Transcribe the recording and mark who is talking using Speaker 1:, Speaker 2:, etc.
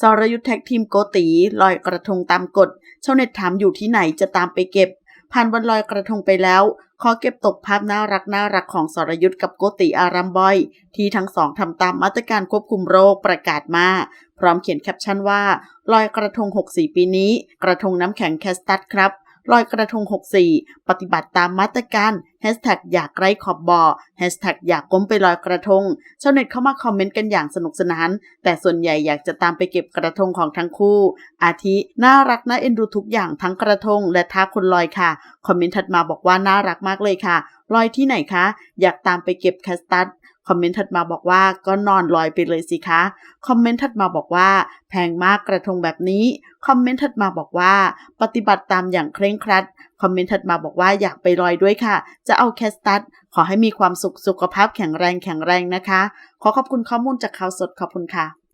Speaker 1: สรยุทธ์แท็กทีมโกตีลอยกระทงตามกฎชาวเน็ตถามอยู่ที่ไหนจะตามไปเก็บ ผ่านวันลอยกระทงไปแล้ว ขอเก็บตกภาพน่ารักน่ารักของสรยุทธ์กับโกติอารัมบอย ที่ทั้งสองทำตามมาตรการควบคุมโรคประกาศมา พร้อมเขียนแคปชั่นว่า ลอยกระทง 64 ปีนี้ กระทงน้ำแข็งแคสตัดครับ ลอยกระทง 64 ปฏิบัติตามมาตรการแฮชแท็กอยากไร้ขอบบ่อแฮชแท็กอยากก้มไปลอยกระทงชาวเน็ตเข้ามาคอมเมนต์กันอย่างสนุกสนาน แต่ส่วนใหญ่อยากจะตามไปเก็บกระทงของทั้งคู่ อาทิ น่ารักน่าเอ็นดูทุกอย่างทั้งกระทง และท่าคนลอยค่ะ คอมเมนต์ถัดมาบอกว่าน่ารักมากเลยค่ะ ลอยที่ไหนคะ อยากตามไปเก็บแคสตัด คอมเมนต์ถัดมาบอกว่าก็นอนลอยไปเลยสิคะ คอมเมนต์ถัดมาบอกว่า แพงมากกระทงแบบนี้ คอมเมนต์ถัดมาบอกว่า ปฏิบัติตามอย่างเคร่งครัด คอมเมนต์ถัดมาบอกว่าอยากไปลอยด้วยค่ะ จะเอาแคสตัดขอให้มีความสุขสุขภาพแข็งแรงแข็งแรงนะคะ ขอขอบคุณข้อมูลจากข่าวสดขอบคุณค่ะ